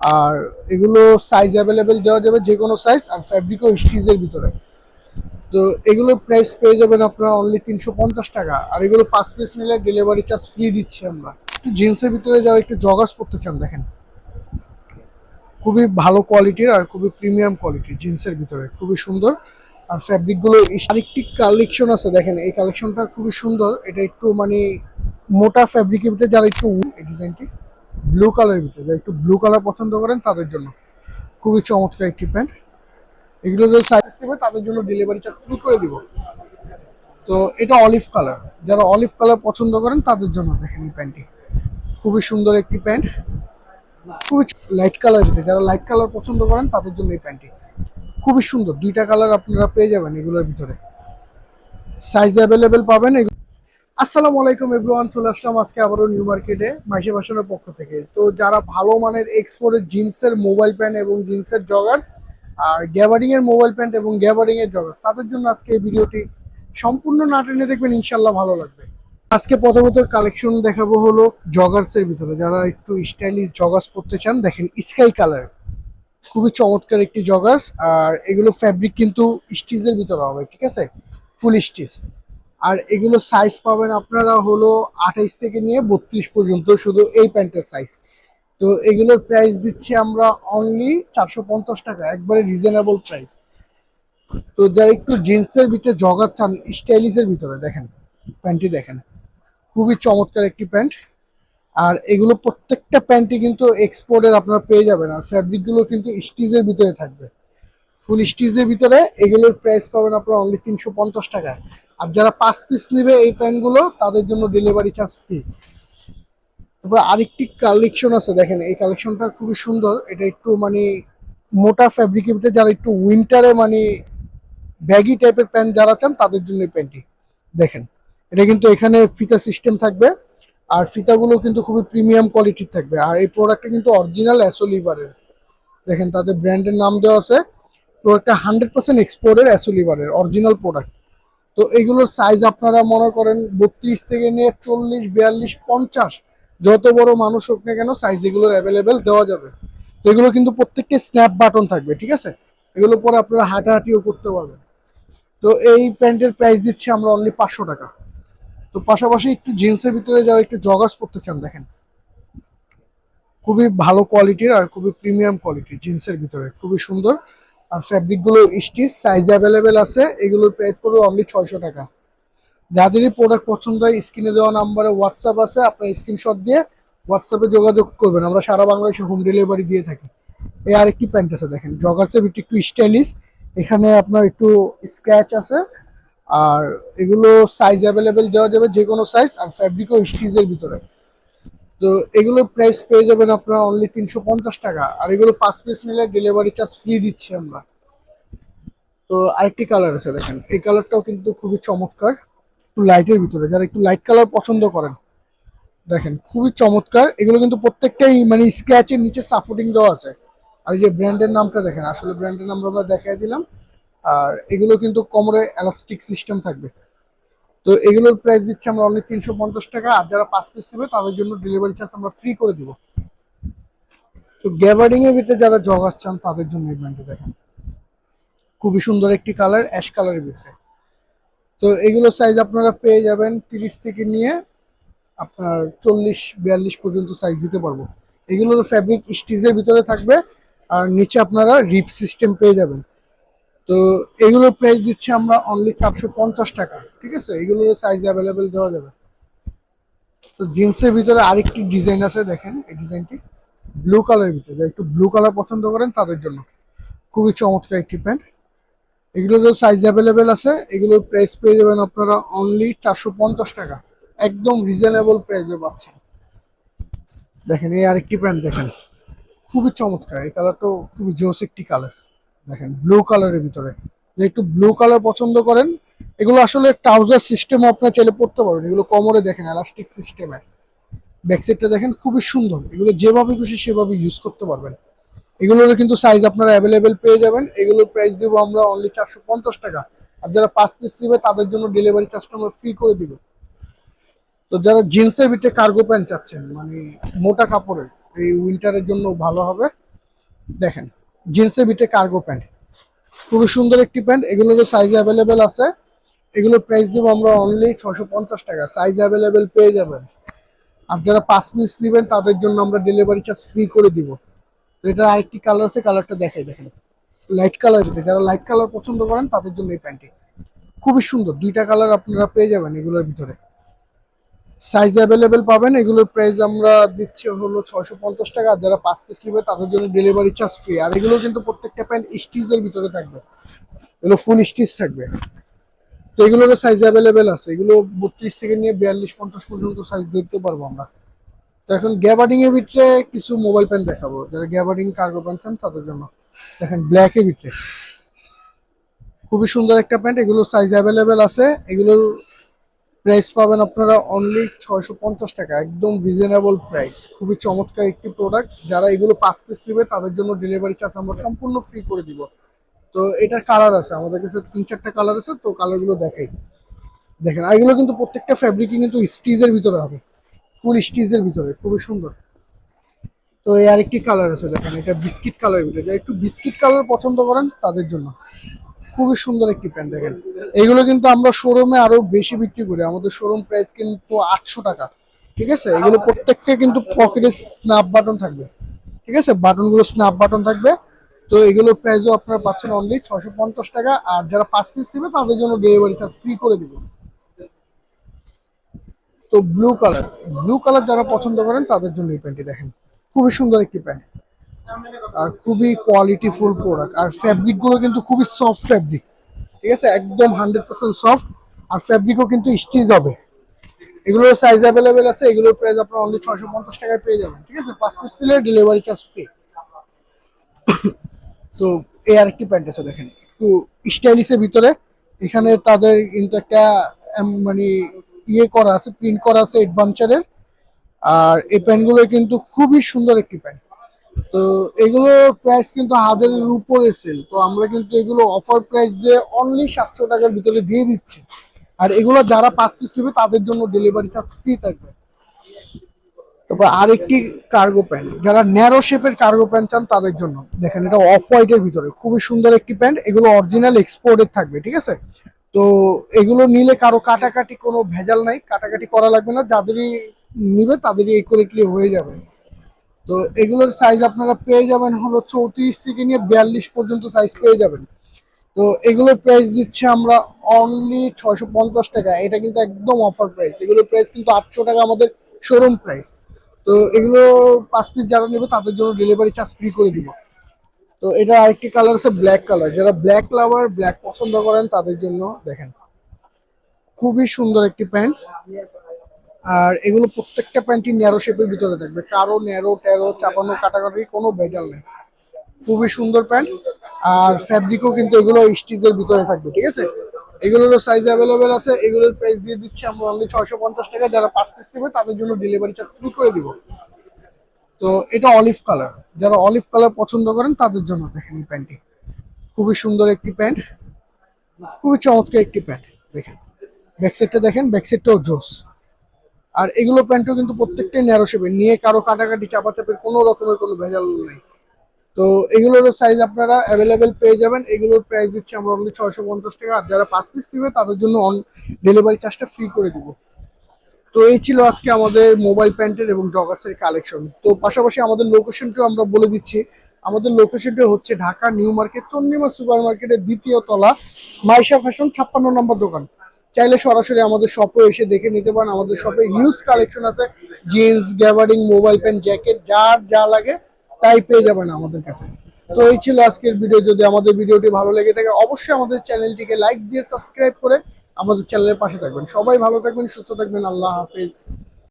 আর এগুলো size available দেওয়া যাবে যে কোনো সাইজ আর ফ্যাব্রিকও স্টিজের ভিতরে। তো এগুলোর প্রাইস পেয়ে যাবেন আপনারা অনলি তিনশো পঞ্চাশ টাকা। আর এগুলো পাঁচ পিস নিলে ডেলিভারি চার্জ ফ্রি দিচ্ছি আমরা। একটু জিন্সের ভিতরে যারা একটু জগার্স পড়তে চান, দেখেন। খুবই ভালো কোয়ালিটির আর খুবই প্রিমিয়াম কোয়ালিটির জিন্সের ভিতরে। খুবই সুন্দর। আর ফ্যাব্রিকগুলো আরেকটি কালেকশন আছে, দেখেন। এই কালেকশনটা খুবই সুন্দর। এটা একটু মানে মোটা ফ্যাব্রিকের ভিতরে যারা একটু এই ডিজাইনটি ব্লু কালারের ভিতরে। যারা একটু ব্লু কালার পছন্দ করেন, তাদের জন্য। খুবই চমৎকার একটি প্যান্ট। এগুলো যদি সাইজ দেবে তাদের জন্য ডেলিভারি চার্জ ফ্রি করে দিব। তো এটা অলিভ কালার যারা অলিভ কালার পছন্দ করেন, তাদের জন্য দেখেন এই প্যান্টটি। খুবই সুন্দর একটি প্যান্ট। খুবই লাইট কালার ভিতরে। যারা লাইট কালার পছন্দ করেন, তাদের জন্য এই প্যান্টটি। খুবই সুন্দর। দুইটা কালার আপনারা পেয়ে যাবেন এগুলোর ভিতরে। সাইজ অ্যাভেলেবেল পাবেন। এগুলো আসসালামু আলাইকুম এভরিওয়ান, চলে আসলাম আজকে আবারও নিউ মার্কেটে মাইশে বাসনের পক্ষ থেকে। তো যারা ভালো মানের এক্সপোর্টের জিন্সের মোবাইল প্যান্ট এবং জিন্সের জগার্স আর গ্যাবারিং এর মোবাইল প্যান্ট এবং গ্যাবারিং এর জগার্স তাদের জন্য আজকে এই ভিডিওটি সম্পূর্ণ না টেনে দেখবেন ইনশাল্লাহ ভালো লাগবে। আজকে প্রথমত কালেকশন দেখাবো হলো জগার্স এর ভিতরে। যারা একটু স্টাইলিশ জগার্স পড়তে চান, দেখেন স্কাই কালার খুবই চমৎকার একটি জগার্স আর এগুলো ফ্যাব্রিক কিন্তু স্টিচের ভিতরে হবে, ঠিক আছে? ফুল স্টিচ আর এগুলো সাইজ পাবেন আপনারা হলো আঠাইশ থেকে নিয়ে বত্রিশ পর্যন্ত শুধু এই প্যান্টের সাইজ তো এগুলোর প্রাইস দিচ্ছি আমরা অনলি চারশো পঞ্চাশ টাকা, একবারে রিজনেবল প্রাইস তো যারা একটু জিন্সের ভিতরে জগার চান স্টাইলিশের ভিতরে দেখেন, প্যান্টটি দেখেন। খুবই চমৎকার একটি প্যান্ট। আর এগুলো প্রত্যেকটা প্যান্টই কিন্তু এক্সপোর্টের আপনারা পেয়ে যাবেন। আর ফ্যাব্রিকগুলো কিন্তু স্টিচের ভিতরে থাকবে। ফুল স্টিচের ভিতরে এগুলোর প্রাইস পাবেন আপনারা অনলি তিনশো পঞ্চাশ টাকা। আর যারা পাঁচ পিস নেবে এই প্যান্টগুলো, তাদের জন্য ডেলিভারি চার্জ ফ্রি তারপর আরেকটি কালেকশন আছে, দেখেন, এই কালেকশনটা খুবই সুন্দর। এটা একটু মানে মোটা ফ্যাব্রিকের ভিতরে, যারা একটু উইন্টারে মানে ব্যাগি টাইপের প্যান্ট যারা চান, তাদের জন্য এই প্যান্টটি। দেখেন, এটা কিন্তু এখানে ফিতা সিস্টেম থাকবে। আর ফিতাগুলো কিন্তু খুবই প্রিমিয়াম কোয়ালিটির থাকবে। আর এই প্রোডাক্টটা কিন্তু অরিজিনাল অ্যাসোলিভারের দেখেন তাদের ব্র্যান্ডের নাম দেওয়া আছে। প্রোডাক্টটা হান্ড্রেড পার্সেন্ট এক্সপোর্টের অ্যাসোলিভারের অরিজিনাল প্রোডাক্ট তো এগুলোর সাইজ আপনারা মনে করেন বত্রিশ থেকে নিয়ে চল্লিশ, বিয়াল্লিশ, পঞ্চাশ, যত বড় মানুষ হোক না কেন সাইজ এগুলোর অ্যাভেলেবেল দেওয়া যাবে। তো এগুলো কিন্তু প্রত্যেকটি স্ন্যাপ বাটন থাকবে, ঠিক আছে? এগুলো পরে আপনারা হাঁটাহাঁটিও করতে পারবেন। তো এই প্যান্টের প্রাইস দিচ্ছি আমরা অনলি পাঁচশো টাকা। তো পাশাপাশি একটু জিন্সের ভিতরে যারা একটু জগার্স পড়তে চান, দেখেন। খুবই ভালো কোয়ালিটির আর খুবই প্রিমিয়াম কোয়ালিটির জিন্সের ভিতরে, খুবই সুন্দর। আর ফ্যাব্রিকগুলো স্টিচ সাইজ অ্যাভেলেবেল আছে, এগুলোর প্রাইস পড়বে অনলি ছয়শো টাকা। যাদেরই প্রোডাক্ট পছন্দ হয় স্ক্রিনে দেওয়া নাম্বারে হোয়াটসঅ্যাপ আছে, আপনার স্ক্রিনশট দিয়ে হোয়াটসঅ্যাপে যোগাযোগ করবেন। আমরা সারা বাংলাদেশে হোম ডেলিভারি দিয়ে থাকি। এই আরেকটি প্যান্ট আছে, দেখেন। জগার্সের ভিতরে একটু স্টাইলিশ এখানে আপনার একটু স্ক্র্যাচ আছে, আর এগুলো সাইজ অ্যাভেলেবেল দেওয়া যাবে যে কোনো সাইজ আর ফ্যাব্রিকও স্টিচের ভিতরে। তো এগুলোর প্রাইস পেয়ে যাবেন আপনারা অনলি তিনশো পঞ্চাশ টাকা। আর এগুলো পাঁচ পিস নিলে ডেলিভারি চার্জ ফ্রি দিচ্ছি আমরা। তো আরেকটি কালার আছে দেখেন। এই কালারটাও কিন্তু খুবই চমৎকার। একটু লাইটের ভিতরে। যারা একটু লাইট কালার পছন্দ করেন, দেখেন খুবই চমৎকার। এগুলো কিন্তু প্রত্যেকটাই মানে স্ক্র্যাচের নিচে সাপোর্টিং দেওয়া আছে। আর এই যে ব্র্যান্ডের নামটা দেখেন, আসলে ব্র্যান্ডের নাম আমরা দেখাই দিলাম। আর এগুলো কিন্তু কোমরে এলাস্টিক সিস্টেম থাকবে। তো এগুলোর প্রাইস দিচ্ছি আমরা অনলি তিনশো পঞ্চাশ টাকা, আর যারা পাঁচ পিস নেবে তাদের জন্য ডেলিভারি চার্জ আমরা ফ্রি করে দিব। তো গ্যাবারিং এর ভিতরে যারা জগাস চান তাদের জন্য এই ব্র্যান্ডটা দেখেন। খুবই সুন্দর একটি কালার অ্যাশ কালারের ভিতরে। তো এগুলো সাইজ আপনারা পেয়ে যাবেন তিরিশ থেকে নিয়ে আপনার চল্লিশ, বিয়াল্লিশ পর্যন্ত সাইজ দিতে পারব। এগুলোর ফ্যাব্রিক স্টিচের ভিতরে থাকবে, আর নিচে আপনারা রিপ সিস্টেম পেয়ে যাবেন। তো এগুলোর প্রাইস দিচ্ছি আমরা অনলি চারশো পঞ্চাশ টাকা, ঠিক আছে? এগুলোর সাইজ অ্যাভেলেবেল দেওয়া যাবে। তো জিন্সের ভিতরে আরেকটি ডিজাইন আছে, দেখেন এই ডিজাইনটি ব্লু কালারের ভিতরে, যারা একটু ব্লু কালার পছন্দ করেন তাদের জন্য। খুবই চমৎকার একটি প্যান্ট এগুলোর সাইজ অ্যাভেলেবেল আছে। এগুলোর প্রাইস পেয়ে যাবেন আপনারা অনলি চারশো পঞ্চাশ টাকা। একদম রিজনেবল প্রাইসে পাচ্ছেন। দেখেন, এই আরেকটি প্যান্ট দেখেন। খুবই চমৎকার। এই কালারটাও খুবই জোস একটি কালার দেখেন ব্লু কালারের ভিতরে। যে একটু ব্লু কালার পছন্দ করেন, এগুলো আসলে ট্রাউজার সিস্টেম আপনার চাইলে পড়তে পারবেন। এগুলো কোমরে দেখেন এলাস্টিক সিস্টেমের ব্যাকসাইডটা দেখেন, খুবই সুন্দর। এগুলো যেভাবে খুশি সেভাবে ইউজ করতে পারবেন। এগুলোর কিন্তু সাইজ আপনারা অ্যাভেলেবেল পেয়ে যাবেন। এগুলোর প্রাইস দেবো আমরা অনলি চারশো পঞ্চাশ টাকা। আর যারা পাঁচ পিস নেবে, তাদের জন্য ডেলিভারি চার্জটা আমরা ফ্রি করে দিব। তো যারা জিন্সের ভিতরে কার্গো প্যান্ট চাচ্ছেন মানে মোটা কাপড়ের, এই উইন্টারের জন্য ভালো হবে। দেখেন জিন্সের ভিতরে কার্গো প্যান্ট খুবই সুন্দর একটি প্যান্ট এগুলোরও সাইজ অ্যাভেলেবেল আছে। এগুলোর প্রাইস দেবো আমরা অনলি ছশো পঞ্চাশ টাকা সাইজ অ্যাভেলেবেল পেয়ে যাবেন। আর যারা পাঁচ পিস নেবেন, তাদের জন্য আমরা ডেলিভারি চার্জ ফ্রি করে দিব। তো এটা আরেকটি কালার আছে কালারটা দেখাই, দেখেন। লাইট কালার যারা লাইট কালার পছন্দ করেন, তাদের জন্য এই প্যান্টটি খুবই সুন্দর, দুইটা কালার আপনারা পেয়ে যাবেন এগুলোর ভিতরে। সাইজ অ্যাভেলেবেল পাবেন, এগুলোর প্রাইস আমরা দিচ্ছি হলো ছয়শো পঞ্চাশ টাকা। আর যারা পাঁচ পিস নেবে, তাদের জন্য ডেলিভারি চার্জ ফ্রি আর এগুলো কিন্তু প্রত্যেকটা প্যান্ট স্টিচের ভিতরে থাকবে। এগুলো ফুল স্টিচ থাকবে। তো এগুলোর সাইজ অ্যাভেলেবেল আছে। এগুলো বত্রিশ থেকে নিয়ে বিয়াল্লিশ, পঞ্চাশ পর্যন্ত সাইজ দেখতে পারব আমরা। তো এখন গ্যাবার্ডিং এর ভিতরে কিছু মোবাইল প্যান্ট দেখাবো। যারা গ্যাবার্ডিং কার্গো প্যান্ট চান, তাদের জন্য। দেখেন ব্ল্যাক এর ভিতরে। খুবই সুন্দর একটা প্যান্ট এগুলো সাইজ অ্যাভেলেবেল আছে। এগুলোর প্রাইস পাবেন আপনারা অনলি ছয়শো পঞ্চাশ টাকা, একদম রিজনেবল প্রাইস খুবই চমৎকার একটি প্রোডাক্ট যারা এগুলো পাঁচ পিস নেবে, তাদের জন্য ডেলিভারি চার্জ আমরা সম্পূর্ণ ফ্রি করে দিব। তো এটার কালার আছে, আমাদের কাছে তিন চারটা কালার আছে, তো কালারগুলো দেখাই। দেখেন, আর এগুলো কিন্তু প্রত্যেকটা ফ্যাব্রিকই কিন্তু স্টিজের ভিতরে হবে। ফুল স্টিজের ভিতরে, খুবই সুন্দর। তো এই আরেকটি কালার আছে, দেখেন, এটা বিস্কিট কালার ভিতরে। যারা একটু বিস্কিট কালার পছন্দ করেন, তাদের জন্য। খুবই সুন্দর একটি প্যান্ট দেখেন। এগুলো কিন্তু আমরা শোরুমে আরও বেশি বিক্রি করি। আমাদের শোরুম প্রাইস কিন্তু আটশো টাকা। ঠিক আছে? এগুলো প্রত্যেকটা কিন্তু পকেটে স্ন্যাপ বাটন থাকবে। ঠিক আছে? বাটনগুলো স্ন্যাপ বাটন থাকবে। তো এগুলোর প্রাইসও আপনারা পাচ্ছেন অনলি ছশো পঞ্চাশ টাকা। আর যারা পাঁচ পিস নেবে, তাদের জন্য ডেলিভারি চার্জ ফ্রি করে দিব। তো ব্লু কালার ব্লু কালার যারা পছন্দ করেন, তাদের জন্য এই প্যান্টটি দেখেন। খুবই সুন্দর একটি প্যান্ট। আর খুবই কোয়ালিটি ফুল প্রোডাক্ট আর ফ্যাব্রিকগুলো কিন্তু খুবই সফট ফ্যাব্রিক ঠিক আছে? একদম হান্ড্রেড পার্সেন্ট সফট আর ফ্যাব্রিকও কিন্তু স্টিচ হবে। এগুলোর সাইজ অ্যাভেলেবেল আছে, এগুলোর প্রাইস আপনার অনলি ছয়শো পঞ্চাশ টাকায় পেয়ে যাবেন। ঠিক আছে? পাঁচ পিস নিলে ডেলিভারি চার্জ ফ্রি তো এই আরেকটি প্যান্ট আছে, দেখেন। একটু স্টাইলিশের ভিতরে। এখানে তাদের কিন্তু একটা মানে ইয়ে করা আছে প্রিন্ট করা আছে অ্যাডভেঞ্চারের আর এই প্যান্টগুলো কিন্তু খুবই সুন্দর একটি প্যান্ট তো এগুলো প্রাইস কিন্তু হাজারের উপরে সেল তো আমরা কিন্তু এগুলো অফার প্রাইস দিয়ে অনলি সাতশো টাকার ভিতরে দিয়ে দিচ্ছি। আর এগুলো যারা পাঁচ পিস নেবে, তাদের জন্য ডেলিভারি চার্জ ফ্রি থাকবে। তারপর আরেকটি কার্গো প্যান্ট যারা ন্যারো শেপের কার্গো প্যান্ট চান, তাদের জন্য। দেখেন এটা অফ হোয়াইটের ভিতরে। খুবই সুন্দর একটি প্যান্ট এগুলো অরিজিনাল এক্সপোর্টের থাকবে, ঠিক আছে? তো এগুলো নিলে কারও কাটাকাটি কোনো ভেজাল নাই। কাটাকাটি করা লাগবে না। যাদেরই নিবে, তাদেরই একুরেটলি হয়ে যাবে। তো এগুলোর সাইজ আপনারা পেয়ে যাবেন হলো চৌত্রিশ থেকে নিয়ে বিয়াল্লিশ পর্যন্ত সাইজ পেয়ে যাবেন। তো এগুলোর প্রাইস দিচ্ছে আমরা অনলি ছয়শো পঞ্চাশ টাকা। এটা কিন্তু একদম অফার প্রাইস এগুলোর প্রাইস কিন্তু আটশো টাকা আমাদের শোরুম প্রাইস তো এগুলো পাঁচ পিস যারা নেবে তাদের জন্য ডেলিভারি চার্জ ফ্রি করে দিব। তো এটা আরেকটি কালার আছে ব্ল্যাক কালার যারা ব্ল্যাক লাভার ব্ল্যাক পছন্দ করেন তাদের জন্য দেখেন। খুবই সুন্দর একটি প্যান্ট আর এগুলো প্রত্যেকটা প্যান্টই ন্যারো শেপের ভিতরে থাকবে। কারও ন্যারো ট্যারো, চাপানো, কাটাকাটি কোনো ভেজাল নেই। খুবই সুন্দর প্যান্ট। আর ফ্যাব্রিকও কিন্তু এগুলো স্টিচের ভিতরে থাকবে, ঠিক আছে? এগুলোরও সাইজ অ্যাভেলেবেল আছে। এগুলোর প্রাইস দিয়ে দিচ্ছি আমরা অনলি ছয়শো পঞ্চাশ টাকা। যারা পাঁচ পিস নেবে, তাদের জন্য ডেলিভারি চার্জ ফ্রি করে দিব। তো এটা অলিভ কালার যারা অলিভ কালার পছন্দ করেন, তাদের জন্য দেখেন এই প্যান্টটি। খুবই সুন্দর একটি প্যান্ট। খুবই চমৎকার একটি প্যান্ট। দেখেন। ব্যাক সাইডটা দেখেন। ব্যাক সাইডটাও জোস। আর এগুলো প্যান্টও কিন্তু প্রত্যেকটাই ন্যারো শেপের নিয়ে কারও কাটাকাটি, চাপাচাপের কোনো রকমের কোনো ভেজাল নেই। তো এগুলোর সাইজ আপনারা অ্যাভেলেবেল পেয়ে যাবেন। এগুলোর প্রাইস দিচ্ছি আমরা অনলি ছয়শো পঞ্চাশ টাকা। আর যারা পাঁচ পিস নেবে, তাদের জন্য অন ডেলিভারি চার্জটা ফ্রি করে দিব। তো এই ছিল আজকে আমাদের মোবাইল প্যান্টের এবং জগার্সের কালেকশন তো পাশাপাশি আমাদের লোকেশনটাও আমরা বলে দিচ্ছি। আমাদের লোকেশনটা হচ্ছে Dhaka new market, Chandima super মার্কেটের দ্বিতীয় তলা, মাইশা ফ্যাশন ছাপ্পান্ন নম্বর দোকান। চাইলে সরাসরি আমাদের শপে এসে দেখে নিতে পারেন। আমাদের শপে হিউজ কালেকশন আছে। Jeans gabardine mobile pant jacket যার যা লাগে, তাই পেয়ে যাবেন আমাদের কাছে। তো এই ছিল আজকের ভিডিও যদি আমাদের ভিডিওটি ভালো লেগে থাকে, অবশ্যই আমাদের চ্যানেলটিকে লাইক দিয়ে সাবস্ক্রাইব করে আমাদের চ্যানেলের পাশে থাকবেন। সবাই ভালো থাকবেন, সুস্থ থাকবেন। আল্লাহ হাফেজ।